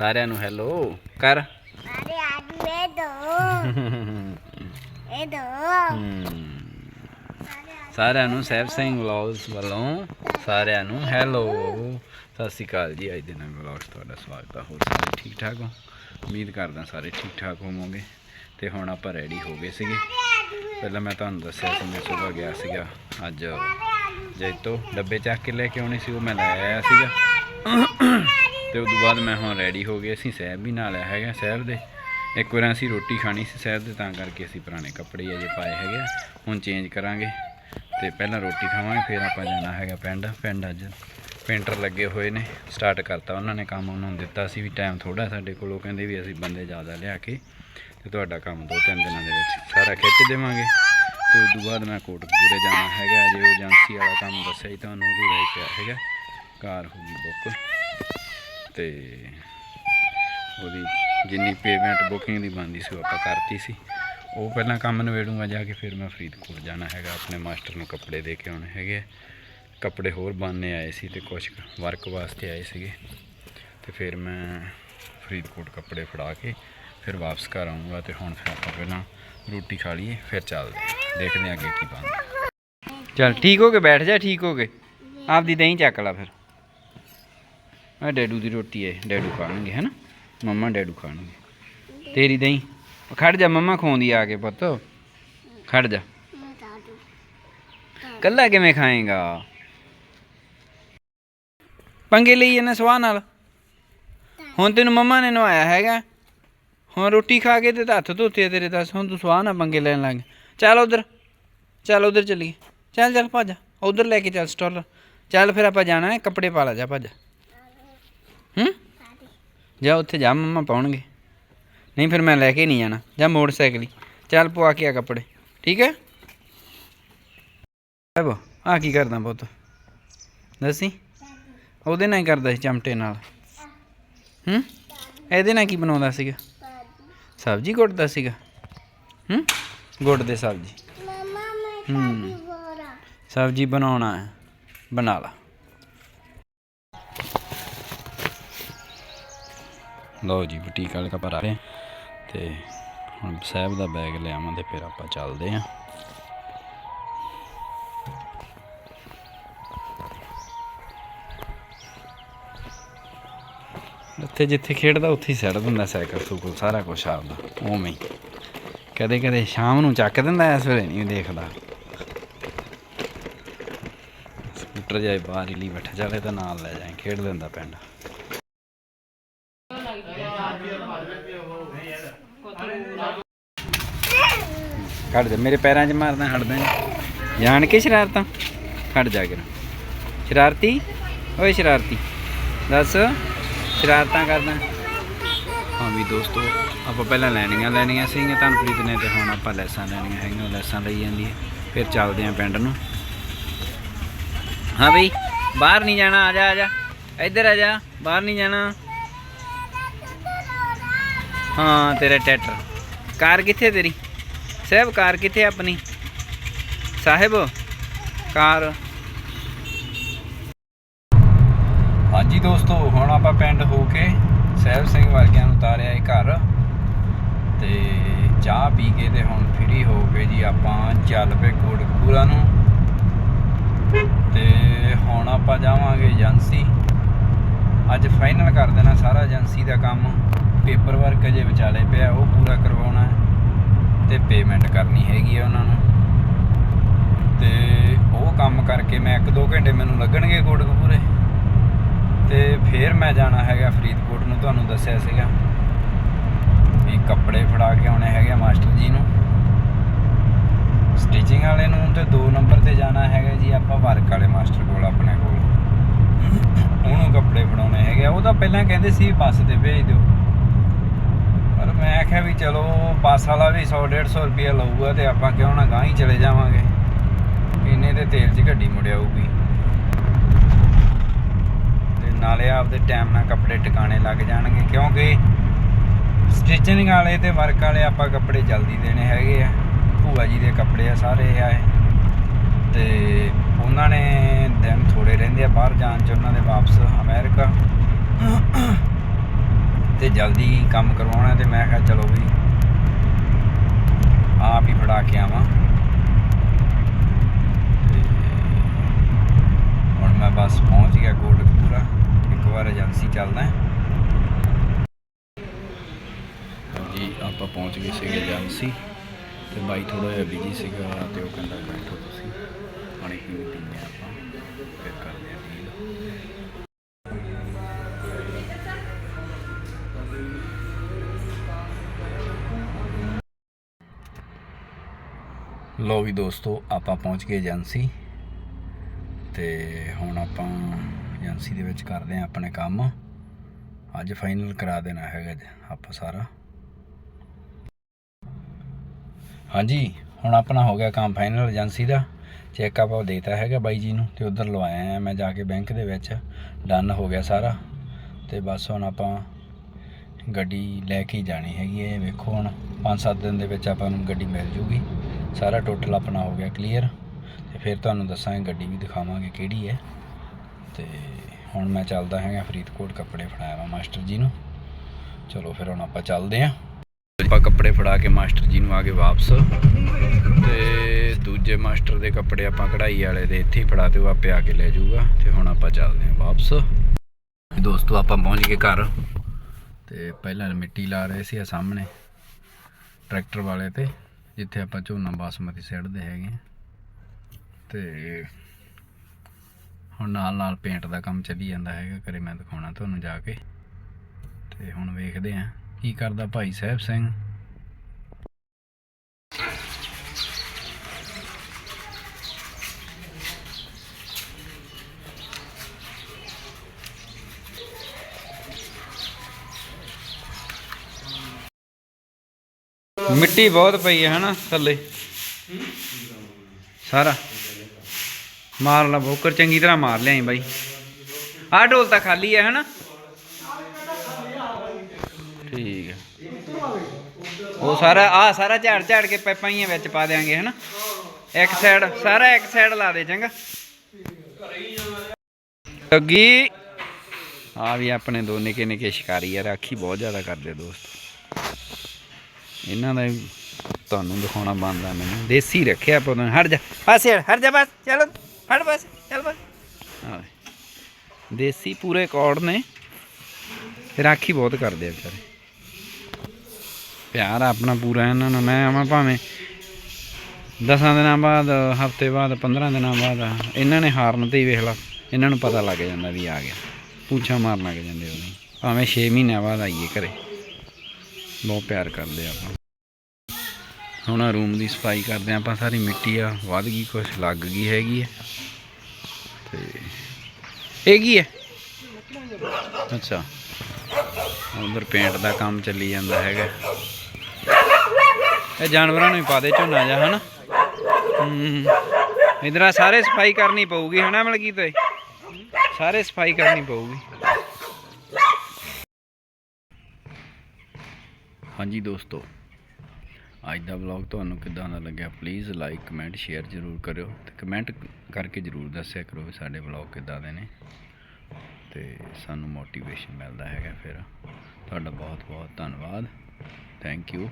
ਸਾਰਿਆਂ ਨੂੰ ਹੈਲੋ ਕਰ। ਅਰੇ ਆਦਮੀ ਇਹ ਦੋ। ਇਹ ਦੋ। ਸਾਰਿਆਂ ਨੂੰ ਸਹਿਬ ਸਿੰਘ ਵਲੌਗਸ ਵੱਲੋਂ ਸਾਰਿਆਂ ਨੂੰ ਹੈਲੋ ਸਤਿ ਸ਼੍ਰੀ ਅਕਾਲ ਜੀ ਅੱਜ ਦੇ ਨਵੇਂ ਵਲੌਗ 'ਚ ਤੁਹਾਡਾ ਸਵਾਗਤ ਹੈ ਹੋਰ ਸਾਰੇ ਠੀਕ ਠਾਕ ਹੋ? ਉਮੀਦ ਕਰਦਾ ਸਾਰੇ ਠੀਕ ਠਾਕ ਹੋਵੋਗੇ। ਤੇ ਹੁਣ ਆਪਾਂ ਰੈਡੀ ਹੋ ਗਏ ਸੀਗੇ। ਪਹਿਲਾਂ ਮੈਂ ਤੁਹਾਨੂੰ ਦੱਸਿਆ ਸੀ ਮੈਂ ਸਵੇਰ ਗਿਆ ਸੀਗਾ ਅੱਜ ਜੈਤੋ ਡੱਬੇ ਚੱਕ ਕੇ ਲੈ ਕੇ ਆਉਣੇ ਸੀ ਉਹ ਮੈਂ ਲੈ ਆਇਆ ਸੀਗਾ। ਤੇ ਉਸ ਤੋਂ ਬਾਅਦ ਮੈਂ ਹੁਣ ਰੈਡੀ ਹੋ ਗਏ, ਅਸੀਂ ਸਹਿਬ ਵੀ ਨਾਲ ਆਇਆ ਹੈਗਾ ਸਹਿਬ ਦੇ। ਇੱਕ ਵਾਰ ਅਸੀਂ ਰੋਟੀ ਖਾਣੀ ਸੀ ਸਹਿਬ ਦੇ, ਤਾਂ ਕਰਕੇ ਅਸੀਂ ਪੁਰਾਣੇ ਕੱਪੜੇ ਅਜੇ ਪਾਏ ਹੈਗੇ ਆ। ਹੁਣ ਚੇਂਜ ਕਰਾਂਗੇ ਤੇ ਪਹਿਲਾਂ ਰੋਟੀ ਖਾਵਾਂਗੇ, ਫਿਰ ਆਪਾਂ ਜਾਣਾ ਹੈਗਾ ਪਿੰਡ। ਪਿੰਡ ਅੱਜ ਪੇਂਟਰ ਲੱਗੇ ਹੋਏ ਨੇ ਸਟਾਰਟ ਕਰਤਾ ਉਹਨਾਂ ਨੇ ਕੰਮ, ਉਹਨਾਂ ਨੂੰ ਦਿੱਤਾ ਸੀ ਵੀ ਟਾਈਮ ਥੋੜਾ ਸਾਡੇ ਕੋਲ, ਉਹ ਕਹਿੰਦੇ ਵੀ ਅਸੀਂ ਬੰਦੇ ਜ਼ਿਆਦਾ ਲਿਆ ਕੇ ਤੇ ਤੁਹਾਡਾ ਕੰਮ ਦੋ ਤਿੰਨ ਦਿਨਾਂ ਦੇ ਵਿੱਚ ਸਾਰਾ ਖਿੱਚ ਦੇਵਾਂਗੇ। ਤੇ ਉਸ ਤੋਂ ਬਾਅਦ ਮੈਂ ਕੋਟਕਪੂਰੇ ਜਾਣਾ ਹੈਗਾ, ਜੇ ਏਜੰਸੀ ਵਾਲਾ ਕੰਮ ਦੱਸਿਆ ਹੀ ਤੁਹਾਨੂੰ ਉਹ ਰਹਿ ਪਿਆ ਹੈਗਾ ਕਾਰ ਹੋ ਗਈ ਬੁੱਕ ਤੇ ਉਹਦੀ ਜਿੰਨੀ ਪੇਮੈਂਟ ਬੁਕਿੰਗ ਦੀ ਬਣਦੀ ਸੀ ਉਹ ਆਪਾਂ ਕਰਤੀ ਸੀ। ਉਹ ਪਹਿਲਾਂ ਕੰਮ ਨਵੇੜੂੰਗਾ ਜਾ ਕੇ ਫਿਰ ਮੈਂ ਫਰੀਦਕੋਟ ਜਾਣਾ ਹੈਗਾ, ਆਪਣੇ ਮਾਸਟਰ ਨੂੰ ਕੱਪੜੇ ਦੇ ਕੇ ਆਉਣੇ ਹੈਗੇ ਆ। ਕੱਪੜੇ ਹੋਰ ਬਣਨੇ ਆਏ ਸੀ ਤੇ ਕੁਝ ਵਰਕ ਵਾਸਤੇ ਆਏ ਸੀਗੇ। ਤੇ ਫਿਰ ਮੈਂ ਫਰੀਦਕੋਟ ਕੱਪੜੇ ਫੜਾ ਕੇ ਫਿਰ ਵਾਪਸ ਘਰ ਆਉਂਗਾ ਤੇ ਹੁਣ ਫਿਰ ਆਪਾਂ ਪਹਿਲਾਂ ਰੋਟੀ ਖਾ ਲਈਏ, ਫਿਰ ਚੱਲਦੇ ਦੇਖਦੇ ਹਾਂ ਅੱਗੇ ਕੀ ਬਣਦਾ। ਚੱਲ ਠੀਕ ਹੋ ਕੇ ਬੈਠ ਜਾ, ਠੀਕ ਹੋ ਕੇ ਆਪਦੀ ਦਹੀਂ ਚੱਕ ਲਾ ਫਿਰ। ਆ ਡੈਡੂ ਦੀ ਰੋਟੀ ਹੈ, ਡੈਡੂ ਖਾਣਗੇ, ਹੈਨਾ? ਮੰਮਾ ਡੈਡੂ ਖਾਣਗੇ। ਤੇਰੀ ਦਹੀਂ? ਖੜ ਜਾ, ਮੰਮਾ ਖਵਾਉਂਦੀ ਆ ਕੇ ਪੁੱਤ। ਖੜ ਜਾ। ਕੱਲਾ ਕਿਵੇਂ ਖਾਏਗਾ? ਪੰਗੇ ਲਈ ਇਹਨੇ ਸਵਾਹ ਨਾਲ? ਹੁਣ ਤੈਨੂੰ ਮੰਮਾ ਨੇ ਨਵਾਇਆ ਹੈਗਾ। ਹੁਣ ਰੋਟੀ ਖਾ ਕੇ ਤੇ ਹੱਥ ਧੋਤੇ ਤੇਰੇ ਦੱਸ ਹੁਣ ਤੂੰ ਸਵਾਹ ਨਾਲ ਪੰਗੇ ਲੈਣ ਲੱਗ। ਚੱਲ ਉਧਰ ਚੱਲ ਉਧਰ ਚੱਲੀਏ। ਚੱਲ ਚੱਲ, ਭਾਜਾ ਉਧਰ ਲੈ ਕੇ ਚੱਲ ਸਟਾਲ। ਚੱਲ ਫਿਰ ਆਪਾਂ ਜਾਣਾ ਹੈ, ਕੱਪੜੇ ਪਾ ਲਾ ਜਾ, ਭਾਜਾ। ਹੂੰ? ਜਾ ਉੱਥੇ ਜਾ ਮੰਮਾ ਪਾਉਣਗੇ। ਨਹੀਂ ਫਿਰ ਮੈਂ ਲੈ ਕੇ ਨਹੀਂ ਜਾਣਾ। ਜਾ ਮੋਟਰਸਾਈਕਲ ਹੀ। ਚੱਲ ਪਵਾ ਕੇ ਆ ਕੱਪੜੇ। ਠੀਕ ਹੈ? ਐਬ ਆ ਕੀ ਕਰਦਾ ਪੁੱਤ? ਦੱਸੀ? ਉਹਦੇ ਨਾਲ ਹੀ ਕਰਦਾ ਸੀ ਚਮਟੇ ਨਾਲ। ਹੂੰ? ਇਹਦੇ ਨਾਲ ਕੀ ਬਣਾਉਂਦਾ ਸੀਗਾ? ਸਬਜ਼ੀ ਕੁੱਟਦਾ ਸੀਗਾ। ਹੂੰ? ਗੁੱਟ ਦੇ ਸਬਜ਼ੀ। ਮਮਾ ਮੈਂ ਹੂੰ। ਸਬਜ਼ੀ ਬਣਾਉਣਾ ਹੈ। ਬਣਾ ਲਾ। ਲਓ ਜੀ ਬੁਟੀਕ ਵਾਲੇ ਕੱਪੜਾ ਆ ਰਹੇ। ਤੇ ਹੁਣ ਸਾਹਿਬ ਦਾ ਬੈਗ ਲਿਆਵਾਂ ਤੇ ਫਿਰ ਆਪਾਂ ਚੱਲਦੇ ਆਂ ਉੱਥੇ ਜਿੱਥੇ ਖੇਡਦਾ, ਉੱਥੇ ਹੀ ਸੜ ਦਿੰਦਾ ਸਾਈਕਲ ਸੂਕਲ, ਸਾਰਾ ਕੁਝ ਆਪਦਾ, ਉਵੇਂ ਹੀ। ਕਦੇ ਕਦੇ ਸ਼ਾਮ ਨੂੰ ਚੱਕ ਦਿੰਦਾ, ਇਸ ਵੇਲੇ ਨਹੀਂ ਦੇਖਦਾ। ਸਕੂਟਰ ਜਾਏ ਬਾਹਰ ਹੀ ਲਈ ਬੈਠਾ ਜਾਲੇ ਤਾਂ ਨਾਲ ਲੈ ਜਾਏ, ਖੇਡ ਲੈਂਦਾ ਪਿੰਡ। ਕੱਢ ਦੇ, ਮੇਰੇ ਪੈਰਾਂ 'ਚ ਮਾਰਦਾ ਹਟਦਾ ਨੀ। ਜਾਣ ਕੇ ਸ਼ਰਾਰਤਾਂ? ਹਟ ਜਾ ਕੇ ਸ਼ਰਾਰਤੀ? ਓਏ ਸ਼ਰਾਰਤੀ। ਦੱਸ, ਸ਼ਰਾਰਤਾਂ ਕਰਦਾ। ਹਾਂ ਵੀ ਦੋਸਤੋ, ਆਪਾਂ ਪਹਿਲਾਂ ਲੈਣੀਆਂ ਲੈਣੀਆਂ ਸੀਗੀਆਂ ਤਨਪ੍ਰੀਤ ਨੇ ਤੇ ਹੁਣ ਆਪਾਂ ਲੈਸਾਂ ਲੈਣੀਆਂ ਹੈਗੀਆਂ ਲੈਸਾਂ ਲਈ ਜਾਂਦੀ ਹੈ। ਫਿਰ ਚੱਲਦੇ ਆਂ ਪਿੰਡ ਨੂੰ। ਹਾਂ ਬਈ, ਬਾਹਰ ਨਹੀਂ ਜਾਣਾ, ਆ ਜਾ ਆ ਜਾ। ਇੱਧਰ ਆ ਜਾ, ਬਾਹਰ ਨਹੀਂ ਜਾਣਾ। ਹਾਂ, ਤੇਰਾ ਟਰੈਕਟਰ। ਕਾਰ ਕਿੱਥੇ ਤੇਰੀ? ਸਾਹਿਬ, ਕਾਰ ਕਿੱਥੇ ਆਪਣੀ? ਸਾਹਿਬ, ਕਾਰ। ਹਾਂਜੀ ਦੋਸਤੋ, ਹੁਣ ਆਪਾਂ ਪਿੰਡ ਹੋ ਕੇ ਸਾਹਿਬ ਸਿੰਘ ਵਰਗਿਆਂ ਨੂੰ ਉਤਾਰਿਆ ਇਹ ਘਰ। ਤੇ ਚਾਹ ਪੀ ਕੇ ਤੇ ਹੁਣ ਫ੍ਰੀ ਹੋ ਕੇ ਜੀ ਆਪਾਂ ਚੱਲ ਪਏ ਕੋਟਕਪੂਰਾ ਨੂੰ। ਤੇ ਹੁਣ ਆਪਾਂ ਜਾਵਾਂਗੇ ਏਜੰਸੀ। ਅੱਜ ਫਾਈਨਲ ਕਰ ਦੇਣਾ ਸਾਰਾ ਏਜੰਸੀ ਦਾ ਕੰਮ। ਪੇਪਰ ਵਰਕ ਅਜੇ ਵਿਚਾਲੇ ਪਿਆ, ਉਹ ਪੂਰਾ ਕਰਵਾਉਣਾ ਹੈ ਤੇ ਪੇਮੈਂਟ ਕਰਨੀ ਹੈਗੀ ਆ ਉਹਨਾਂ ਨੂੰ। ਤੇ ਉਹ ਕੰਮ ਕਰਕੇ ਮੈਂ 1-2 ਘੰਟੇ ਮੈਨੂੰ ਲੱਗਣਗੇ ਕੋਟਕਪੂਰੇ। ਤੇ ਫਿਰ ਮੈਂ ਜਾਣਾ ਹੈਗਾ ਫਰੀਦਕੋਟ ਨੂੰ, ਤੁਹਾਨੂੰ ਦੱਸਿਆ ਸੀਗਾ। ਵੀ ਕੱਪੜੇ ਫੜਾ ਕੇ ਆਉਣੇ ਹੈਗੇ ਆ ਮਾਸਟਰ ਜੀ ਨੂੰ। ਸਟਿਚਿੰਗ ਵਾਲੇ ਨੂੰ ਤੇ 2 ਨੰਬਰ ਤੇ ਜਾਣਾ ਹੈਗਾ ਜੀ ਆਪਾਂ ਵਰਕ ਵਾਲੇ ਮਾਸਟਰ ਕੋਲ, ਆਪਣੇ ਕੋਲ। ਉਹਨੂੰ ਕੱਪੜੇ ਫੜਾਉਣੇ ਹੈਗੇ ਆ। ਉਹ ਤਾਂ ਪਹਿਲਾਂ ਕਹਿੰਦੇ ਸੀ ਬੱਸ ਤੇ ਭੇਜ ਦਿਓ। ਮੈਂ ਆਖਿਆ ਵੀ ਚਲੋ ਬੱਸ ਵਾਲਾ ਵੀ 100 150 ਰੁਪਏ ਲਊਗਾ ਤੇ ਆਪਾਂ ਕਿਉਂ ਨਾ ਗਾਂ ਹੀ ਚਲੇ ਜਾਵਾਂਗੇ। ਇੰਨੇ ਦੇ ਤੇਲ 'ਚ ਗੱਡੀ ਮੁੜ ਆਊਗੀ। ਤੇ ਨਾਲੇ ਆਪਦੇ ਟਾਈਮ ਨਾਲ ਕੱਪੜੇ ਟਿਕਾਣੇ ਲੱਗ ਜਾਣਗੇ, ਕਿਉਂਕਿ ਸਟਿਚਿੰਗ ਵਾਲੇ ਤੇ ਵਰਕ ਵਾਲੇ ਆਪਾਂ ਕੱਪੜੇ ਜਲਦੀ ਦੇਣੇ ਹੈਗੇ ਆ। ਭੂਆ ਜੀ ਦੇ ਕੱਪੜੇ ਆ ਸਾਰੇ ਆਏ। ਤੇ ਉਹਨਾਂ ਨੇ ਦਿਨ ਥੋੜੇ ਰਹਿੰਦੇ ਆ ਬਾਹਰ ਜਾਣ ਚ, ਉਹਨਾਂ ਦੇ ਵਾਪਸ ਅਮਰੀਕਾ ਤੇ ਜਲਦੀ ਕੰਮ ਕਰਵਾਉਣਾ ਤੇ ਮੈਂ ਕਿਹਾ ਚਲੋ ਵੀ ਆਪ ਹੀ ਫੜਾ ਕੇ ਆਵਾਂ। ਤੇ ਹੁਣ ਮੈਂ ਬਸ ਪਹੁੰਚ ਗਿਆ ਕੋਟਕਪੂਰਾ ਇੱਕ ਵਾਰ ਏਜੰਸੀ ਚੱਲਦਾ ਜੀ ਆਪਾਂ ਪਹੁੰਚ ਗਏ ਸੀਗੇ ਏਜੰਸੀ ਤੇ ਬਾਈ ਥੋੜਾ ਜਿਹਾ ਬਿਜ਼ੀ ਸੀਗਾ ਤੇ ਉਹ ਕਹਿੰਦਾ ਬੈਠੋ ਤੁਸੀਂ। ਪਾਣੀ ਪੀਣ ਪੀਂਦੇ ਆਪਾਂ। ਲੋ ਵੀ ਦੋਸਤੋ, ਆਪਾਂ ਪਹੁੰਚ ਗਏ ਏਜੰਸੀ। ਤੇ ਹੁਣ ਆਪਾਂ ਏਜੰਸੀ ਦੇ ਵਿੱਚ ਕਰਦੇ ਹਾਂ ਆਪਣੇ ਕੰਮ। ਅੱਜ ਫਾਈਨਲ ਕਰਾ ਦੇਣਾ ਹੈਗਾ ਜੀ ਆਪਾਂ ਸਾਰਾ। ਹਾਂਜੀ, ਹੁਣ ਆਪਣਾ ਹੋ ਗਿਆ ਕੰਮ ਫਾਈਨਲ ਏਜੰਸੀ ਦਾ। ਚੈੱਕ ਆਪਾਂ ਦੇਤਾ ਹੈਗਾ ਬਾਈ ਜੀ ਨੂੰ, ਤੇ ਉਧਰ ਲਵਾਇਆ ਆ ਮੈਂ ਜਾ ਕੇ ਬੈਂਕ ਦੇ ਵਿੱਚ। ਡਨ ਹੋ ਗਿਆ ਸਾਰਾ। ਤੇ ਬਸ ਹੁਣ ਆਪਾਂ ਗੱਡੀ ਲੈ ਕੇ ਜਾਣੀ ਹੈਗੀ ਹੈ ਵੇਖੋ ਹੁਣ। 5-7 ਦਿਨ ਦੇ ਵਿੱਚ ਆਪਾਂ ਨੂੰ ਗੱਡੀ ਮਿਲ ਜੂਗੀ। ਸਾਰਾ ਟੋਟਲ ਆਪਣਾ ਹੋ ਗਿਆ ਕਲੀਅਰ ਤੇ ਫਿਰ ਤੁਹਾਨੂੰ ਦੱਸਾਂਗੇ, ਗੱਡੀ ਵੀ ਦਿਖਾਵਾਂਗੇ ਕਿਹੜੀ ਹੈ। ਤੇ ਹੁਣ ਮੈਂ ਚੱਲਦਾ ਹੈਗਾ ਫਰੀਦਕੋਟ ਕੱਪੜੇ ਫੜਾਇਆ ਵਾ ਮਾਸਟਰ ਜੀ ਨੂੰ। ਚਲੋ ਫਿਰ ਹੁਣ ਆਪਾਂ ਚੱਲਦੇ ਆਂ ਆਪਾਂ ਕੱਪੜੇ ਫੜਾ ਕੇ ਮਾਸਟਰ ਜੀ ਨੂੰ ਆ ਗਏ ਵਾਪਸ। ਤੇ ਦੂਜੇ ਮਾਸਟਰ ਦੇ ਕੱਪੜੇ ਆਪਾਂ ਕਢਾਈ ਵਾਲੇ ਦੇ ਇੱਥੇ ਹੀ ਫੜਾ ਤੇ ਉਹ ਆਪੇ ਆ ਕੇ ਲੈ ਜਾਊਗਾ ਤੇ ਹੁਣ ਆਪਾਂ ਚੱਲਦੇ ਆਂ ਵਾਪਸ। ਦੋਸਤੋ ਆਪਾਂ ਪਹੁੰਚ ਗਏ ਘਰ। ਤੇ ਪਹਿਲਾਂ ਮਿੱਟੀ ਲਾ ਰਹੇ ਸੀ ਆ ਸਾਹਮਣੇ। ਟਰੈਕਟਰ ਵਾਲੇ ਤੇ, ਜਿੱਥੇ ਆਪਾਂ ਝੋਨਾ ਬਾਸਮਤੀ ਸਿੱਟਦੇ ਹੈਗੇ ਆ। ਤੇ ਹੁਣ ਨਾਲ ਨਾਲ ਪੇਂਟ ਦਾ ਕੰਮ ਚੱਲੀ ਜਾਂਦਾ ਹੈਗਾ ਕਰੇ ਮੈਂ ਦਿਖਾਉਣਾ ਤੁਹਾਨੂੰ ਜਾ ਕੇ ਤੇ ਹੁਣ ਵੇਖਦੇ ਆਂ, ਕੀ ਕਰਦਾ ਭਾਈ ਸਾਹਿਬ ਸਿੰਘ ਮਿੱਟੀ ਬਹੁਤ ਪਈ ਹੈ, ਹਨਾ, ਥੱਲੇ। ਸਾਰਾ। ਮਾਰ ਲਾ, ਬੋਕਰ, ਚੰਗੀ ਤਰ੍ਹਾਂ ਮਾਰ ਲਿਆਈ ਬਾਈ। ਆਹ ਢੋਲ ਤਾਂ ਖਾਲੀ ਹੈ, ਹਨਾ। ਠੀਕ ਹੈ। ਉਹ ਸਾਰਾ ਆ ਸਾਰਾ ਝਾੜ ਝਾੜ ਕੇ ਪੈਪਾਂ ਹੀ ਵਿੱਚ ਪਾ ਦੇਾਂਗੇ ਹਨਾ। ਇੱਕ ਸਾਈਡ ਸਾਰਾ ਇੱਕ ਸਾਈਡ ਲਾ ਦੇ, ਚੰਗਾ। ਅੱਗੀ ਆ ਵੀ ਆਪਣੇ ਦੋ ਨਿੱਕੇ ਨਿੱਕੇ ਸ਼ਿਕਾਰੀ ਆ, ਰਾਖੀ ਬਹੁਤ ਜ਼ਿਆਦਾ ਕਰਦੇ ਦੋਸਤ। ਇਹਨਾਂ ਦਾ ਤੁਹਾਨੂੰ ਦਿਖਾਉਣਾ ਬੰਦਾ ਮੈਨੂੰ। ਦੇਸੀ ਰੱਖਿਆ ਆਪਾਂ ਨੇ। ਹਟ ਜਾ। ਪਾਸੇ ਹਟ, ਹਟ ਜਾ ਬਸ। ਚਲੋ ਹਟ ਬਸ ਚੱਲ ਬਸ। ਦੇਸੀ ਪੂਰੇ ਕੌੜ ਨੇ। ਰਾਖੀ ਬਹੁਤ ਕਰਦੇ ਆ ਵਿਚਾਰੇ। ਪਿਆਰ ਆਪਣਾ ਪੂਰਾ ਇਹਨਾਂ ਨੂੰ। ਮੈਂ ਆਵਾਂ ਭਾਵੇਂ ਦਸਾਂ ਦਿਨਾਂ ਬਾਅਦ ਹਫ਼ਤੇ ਬਾਅਦ 15 ਦਿਨਾਂ ਬਾਅਦ ਇਹਨਾਂ ਨੇ ਹਾਰਨ ਤੇ ਹੀ ਵੇਖ ਲਾ। ਇਹਨਾਂ ਨੂੰ ਪਤਾ ਲੱਗ ਜਾਂਦਾ ਵੀ ਆ ਗਿਆ। ਪੂਛਾਂ ਮਾਰਨ ਲੱਗ ਜਾਂਦੇ ਉਹਨੂੰ। ਭਾਵੇਂ 6 ਮਹੀਨਿਆਂ ਬਾਅਦ ਆਈਏ ਘਰੇ। ਬਹੁਤ ਪਿਆਰ ਕਰਦੇ ਆ ਆਪਾਂ। ਹੁਣ ਆਹ ਰੂਮ ਦੀ ਸਫ਼ਾਈ ਕਰਦੇ ਆ ਆਪਾਂ, ਸਾਰੀ ਮਿੱਟੀ ਆ, ਵੱਧ ਗਈ, ਕੁਛ ਲੱਗ ਗਈ ਹੈਗੀ ਹੈ ਤੇ ਇਹ ਕੀ ਹੈ ਅੱਛਾ। ਉਧਰ ਪੇਂਟ ਦਾ ਕੰਮ ਚੱਲੀ ਜਾਂਦਾ ਹੈਗਾ। ਇਹ ਜਾਨਵਰਾਂ ਨੂੰ ਹੀ ਪਾ ਦੇ ਝੋਨਾ ਜਾ ਹਨਾ? ਹੂੰ। ਇਧਰ ਸਾਰੇ ਸਫ਼ਾਈ ਕਰਨੀ ਪਊਗੀ, ਹਨਾ ਮਲਕੀ ਤੇ ਸਾਰੇ ਸਫ਼ਾਈ ਕਰਨੀ ਪਊਗੀ। ਹਾਂਜੀ ਦੋਸਤੋ, ਅੱਜ ਦਾ ਵਲੌਗ ਤੁਹਾਨੂੰ ਕਿੱਦਾਂ ਦਾ ਲੱਗਿਆ ਪਲੀਜ਼ ਲਾਈਕ ਕਮੈਂਟ ਸ਼ੇਅਰ ਜ਼ਰੂਰ ਕਰਿਓ ਤੇ ਕਮੈਂਟ ਕਰਕੇ ਜ਼ਰੂਰ ਦੱਸਿਆ ਕਰੋ ਵੀ ਸਾਡੇ ਵਲੌਗ ਕਿੱਦਾਂ ਦੇ ਨੇ ਤੇ ਸਾਨੂੰ ਮੋਟੀਵੇਸ਼ਨ ਮਿਲਦਾ ਹੈਗਾ ਫਿਰ। ਤੁਹਾਡਾ ਬਹੁਤ ਬਹੁਤ ਧੰਨਵਾਦ। Thank you